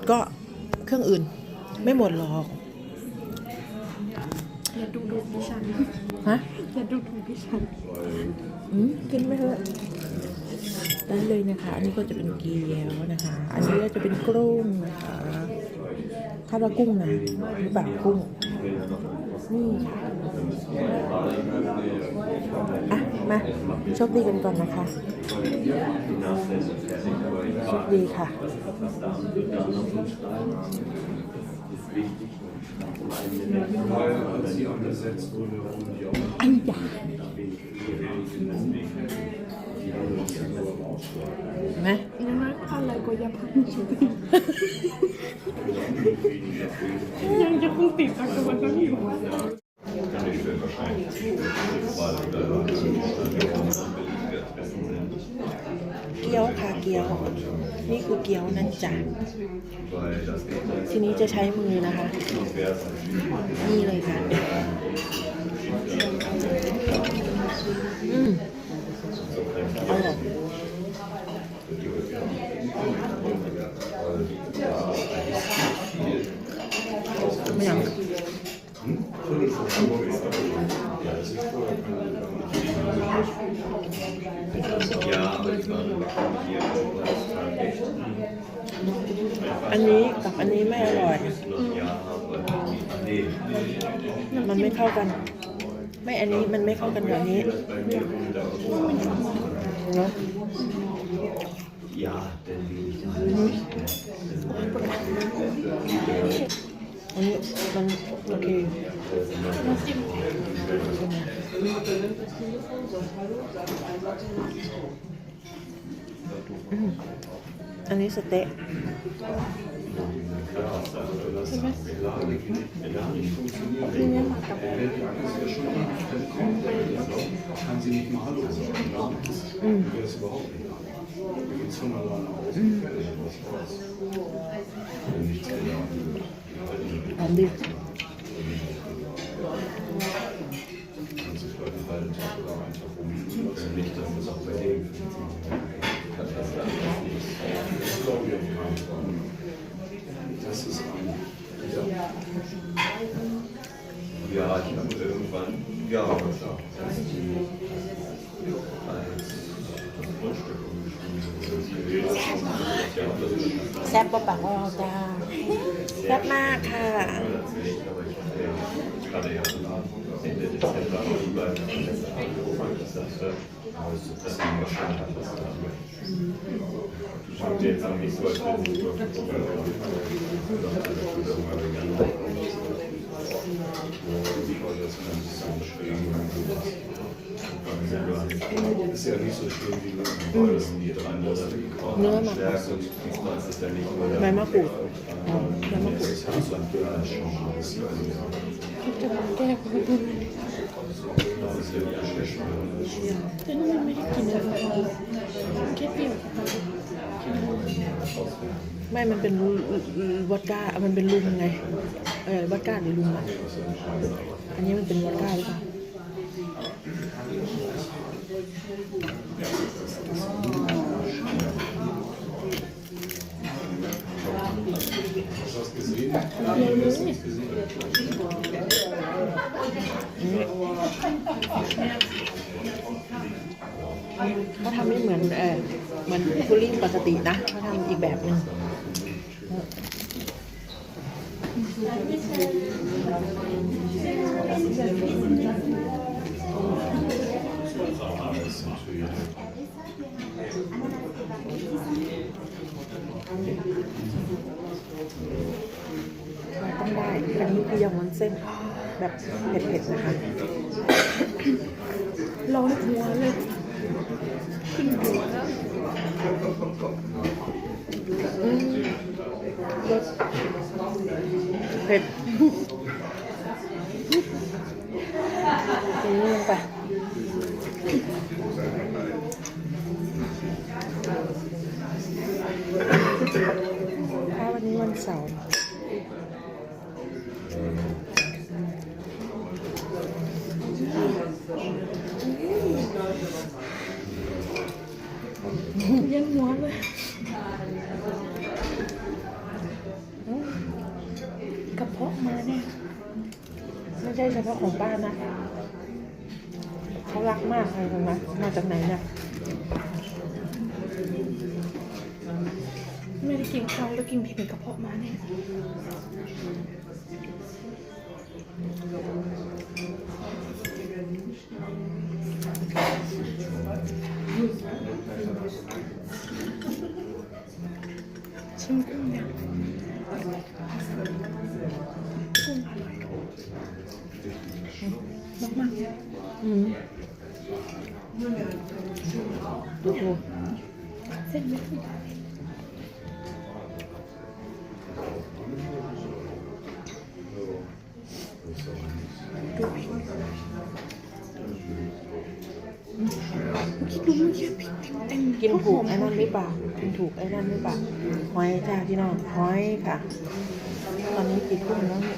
ดก็เครื่องอื่น ไม่หมดหรอกอย่าดูถูกดิฉันฮะอย่าดูถูกดิฉันอืมกินไม่เถอะได้เลยนะคะ อันนี้ก็จะเป็นเกี๊ยวนะคะ อันนี้ก็จะเป็นกุ้งนะคะคาดว่ากุ้งนะหรือเปล่ากุ้ง นี่ค่ะอะ มาโชคดีกันก่อนนะคะโชคดีค่ะอันยาเห็นไุ่งติดจากตัวนั้นอยู่เกี๊ยวค่ะเกี๊ยว นี่คือเกี๊ยวนั่นจ้ะทีนี้จะใช้มือนะคะนี่เลยค่ะ อืมอร่อยไม่ยัง อันนี้กับอันนี้ไม่อร่อย มันไม่เข้ากัน ไม่อันนี้มันไม่เข้ากันกับนี้เนาะอันนี้มันโอเค อืมอันนี้สเต๊ะ kann sie nicht mal Hallo sagen. Mhm. Wäre es überhaupt nicht an. Da geht's von alleine aus. Mhm. Nichts gelernt. หอมดี Kann sich heute einen halben Tag oder einen Tag rumliegen. Also nicht, dass das auch bei dem Das glaube ich auf keinen Fall. Das ist ein. Ja. Ja, ich habe irgendwann, ja, aber klar, als die als das Grundstück umgeschrieben wurde, ja, das ist แซ่บปะปังว่าเราจ้าแซ่บมากค่ะ natürlich, aber ich hatte ja, ich hatte ja Ende Dezember lieber angefangen, dass das dass die Maschine hat, das da Schaut jetzt auch nicht so, als wenn sie nur Ist ja nicht so schlimm wie mit dem die drei Monate gekommen. เนื้อหมัก Stärke und diesmal ist es ja nicht nur ใบมะก รูดหอมใบมะกรูด Das haben so ein Döner schon mal. Das ist ja จะมาแก้คนละดู das ist ja nicht schlecht. ฉันยังไม่ มันเป็นวอดก้า มันเป็นลุงไง เออวอดก้าหรือลุงอะอันนี้มันเป็นวอดก้าหรือเปล่า เขาทำไม่เหมือนเออเหมือนพุดดิ้งปกตินะเขาทำอีกแบบหนึ่ง ไม่ได้ อันนี้คือยำวุ้นเส้นแบบเผ็ดๆนะคะร้อนหัวเลยขึ้นหัวแล้วรสเผ็ดอืมลงไปถ้าวันนี้วันเสาร์อืม ยังหัวเลย อืม กระเพาะมาเนี่ย ไม่ใช่เฉพาะ ของป้านะ เขารักมากเลยนะมาจากไหนเนี่ยไม่ได้กินข้าวแล้วกินเผ็ดกระเพาะมาเนี่ยชิมกุ้งเนี่ย กุ้งอ คิดดูมื่อกี้พริกเต็มกินถูกไอ้นั่นหรือเปล่ากินถูกไอ้นั่นหรือเปล่าหอยจ้าพี่น้องหอยค่ะ ตอนนี้กินทุ่งแล้วเนี่ย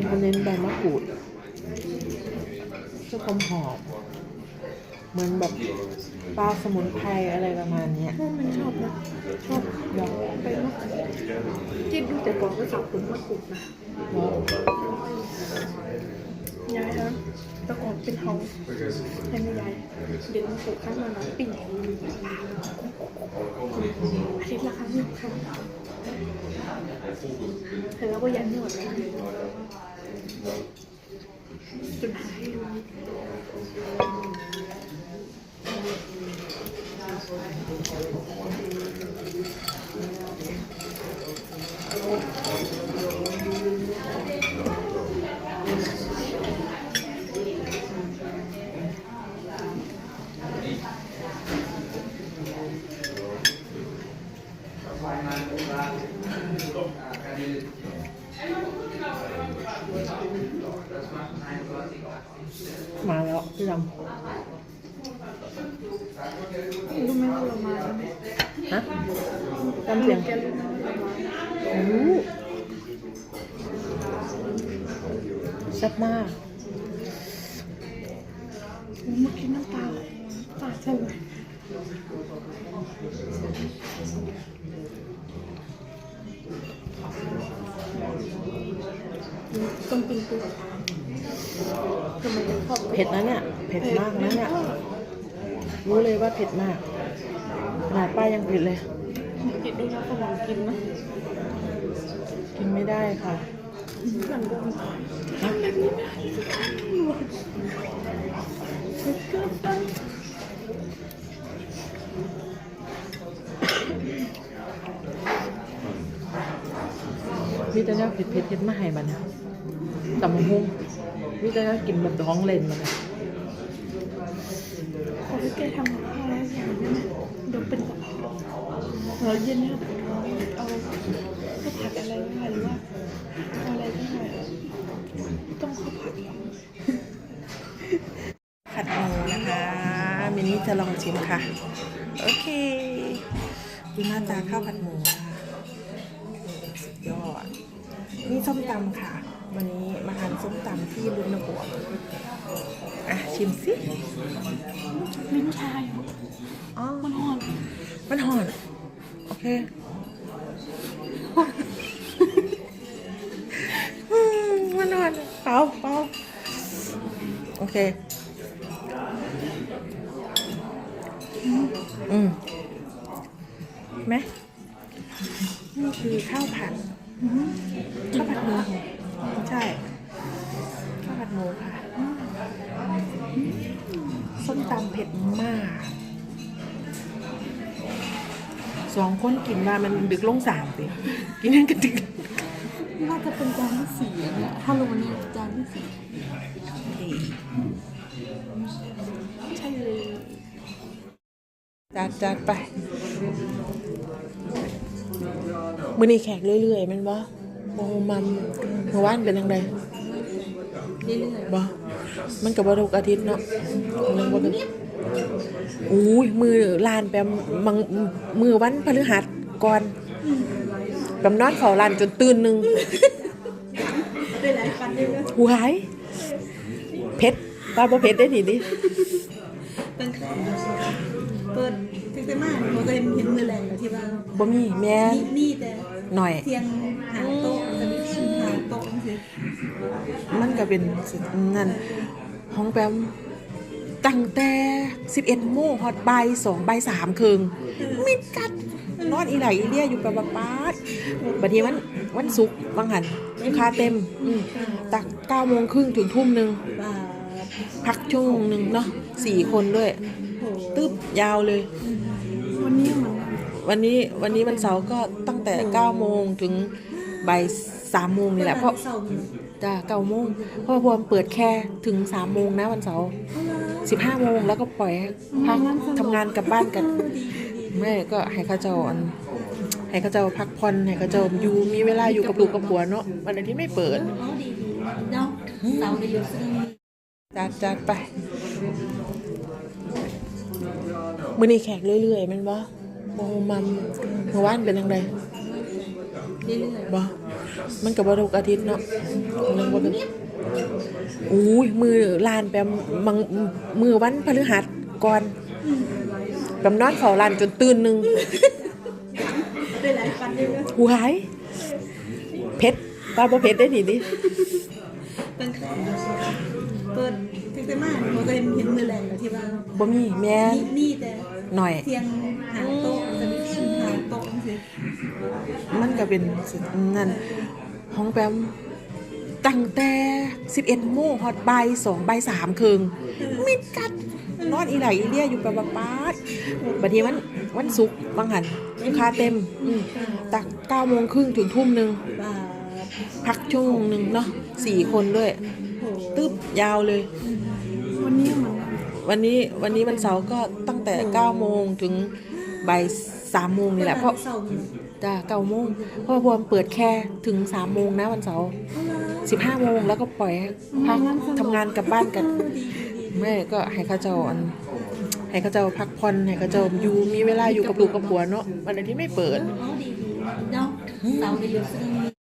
นนี้เขาเน้นใบมะกรูดเพื่อความหอมเหมือนแบบปลาสมุนไพรอะไรประมาณเนี้ยมันชอบนะชอบยอมไปมากที่ดูแต่ก่อนก็สับคุณมะกรูดนะยอมยายครับแต่ก่อนเป็นเฮาให้ไม่ยายเดี๋ยวมะกรูดข้างมาน้อยปิ่งอาทิตย์ละครั้งหนึ่งครั้งแต่เราก็ยันหนวดนะจนหาย เลย มาแล้วพี่ดำรู้ไหมว่าเรามาแล้วฮะจำเสียงรู้ไหมว่าเรามารู้แซ่บมากเมื่อกี้น้ำตาตาจะไหลต้องเป็นตัวทำไมถึงชอบ เผ็ดนะเนี่ยเผ็ดมากนะเนี่ยรู้เลยว่าเผ็ดมากขนาดป้ายังเผ็ดเลยกินด้วยนะสมองกินนะกินไม่ได้ค่ะมันโดนฮะแบบนี้ไม่ได้เกินไปมีแต่แนวเผ็ดเผ็ดเผ็ดมาให้บัดเนี่ยตำมะฮุ่งมีแต่แนวกินแบบท้องเล่นมาเลยขอให้แกทำกับข้าวแล้วอย่างนี้นะเดี๋ยวเป็นกระเพาะเราเย็นเนี่ยเอาข้าวผัดอะไรก็ได้หรือว่าเอาอะไรก็ได้ต้องข้าวผัดหรอผัดหมูนะคะมินนี่จะลองชิมค่ะ โอเคดูหน้าตาข้าวผัดหมูค่ะสุดยอดนี่ส้มตำค่ะ วันนี้มาทานส้มตำที่ลุนบวกอะชิมสิลิ้นชายเหรออ๋อมันหอน มันหอน โอเคอืมมันหอนเปล่าเปล่าโอเค อืมไหมนี่คือข้าวผัดข้าวผัดหมู ใช่ข้าวผัดหมูค่ะส้มตำเผ็ดมาก สองคนกินว่ามันดึกลงสามสิกินนั่นก็ดึกน่าจะเป็นจานที่สี่อะถ้ารู้วันนี้จานที่สี่ใช่เลยจัดจัดไป มือนี้แขกเรื่อยๆแมันบ่ โอ้มัมเมื่อวานเป็นยังไงเรื่อยบ่มันกับบ่ทุกอาทิตย์เนาะมันบ่กันอุ้ยมือลานแปมมังมือวันพฤหัสก่อนแปมนอนเฝ้าลานจนตื่นหนึงๆได้หลายฟันเลยนะหวายเพชรป้าบ่เพชรได้ทีดิตั้งแต่เปิดถึงแต่มาเราก็เห็นเห็นมือแรงอยู่ที่บ้านบ่มีแม่นี่นี่แต่ หน่อย เทียงหางโต๊ะจะมีหางโต๊ะสิมันก็เป็นนั่นห้องแปมตั้งแต่ 11โมงฮอดบ่าย2บ่าย3ครึ่งมิดกัดนอนอีไหลอีเลียอยู่กับบักปาดบัดนี้วันวันศุกร์บางหันลูกค้าเต็มอืมตัก9โมงครึ่งถึงทุ่มหนึงบาพักชั่วโมงหนึงเนาะสี่คนด้วย โหตึ๊บยาวเลย วันนี้มัน วันนี้วันนี้วันเสาร์ก็ตั้งแต่9โมงถึงบ่าย3โมงนี่แหละเพราะเสาร์จ้าเก้าโมงเพราะว่าพวมเปิดแค่ถึงสามโมงนะวันเสาร์สิบห้าโมงแล้วก็ปล่อยให้พักทำงานกลับบ้านกันแม่ก็ให้เข้าเจ้าอันให้เข้าเจ้าพักผ่อนให้เข้าเจ้าอยู่มีเวลาอยู่กับลูกกับผัวเนาะวันไหนที่ไม่เปิดอ๋อดีดีเนาะเสาร์ได้อยู่ซึ่งจัดจัดไปมือนี้แขกเรื่อยๆแมันบ่ โอ้มัมเมื่อวานเป็นยังไงเรื่อยบ่มันกับบ่ทุกอาทิตย์เนาะมันบ่กันอุ้ยมือลานแปมมังมือวันพฤหัสก่อนแปมนอนเฝ้าลานจนตื่นหนึงๆได้หลายฟันเลยนะหวายเพชรป้าบ่เพชรได้ทีดิตั้งแต่เปิดถึงแต่มาเราก็เห็นเห็นมือแรงอยู่ที่บ้านบ่มีแม่นี่นี่แต่ หน่อย เทียงหางโต๊ะจะมีหางโต๊ะสิมันก็เป็นนั่นห้องแปมตั้งแต่ 11โมงฮอดบ่าย2บ่าย3ครึ่งมิดกัดนอนอีไหลอีเลียอยู่กับบักปาดบัดนี้วันวันศุกร์บางหันลูกค้าเต็มอืมตัก9โมงครึ่งถึงทุ่มหนึ่งบาพักชั่วโมงหนึ่งเนาะสี่คนด้วย โหตึ๊บยาวเลยวันนี้มัน วันนี้วันนี้วันเสาร์ก็ตั้งแต่9โมงถึงบ่าย3โมงนี่แหละเพราะเสาร์จ้าเก้าโมงเพราะว่าพวมเปิดแค่ถึง3โมงนะวันเสาร์15โมงแล้วก็ปล่อยให้พักทำงานกลับบ้านกันแม่ก็ให้เข้าเจ้าอันให้เข้าเจ้าพักผ่อนให้เข้าเจ้าอยู่มีเวลาอยู่กับลูกกับผัวเนาะวันไหนที่ไม่เปิด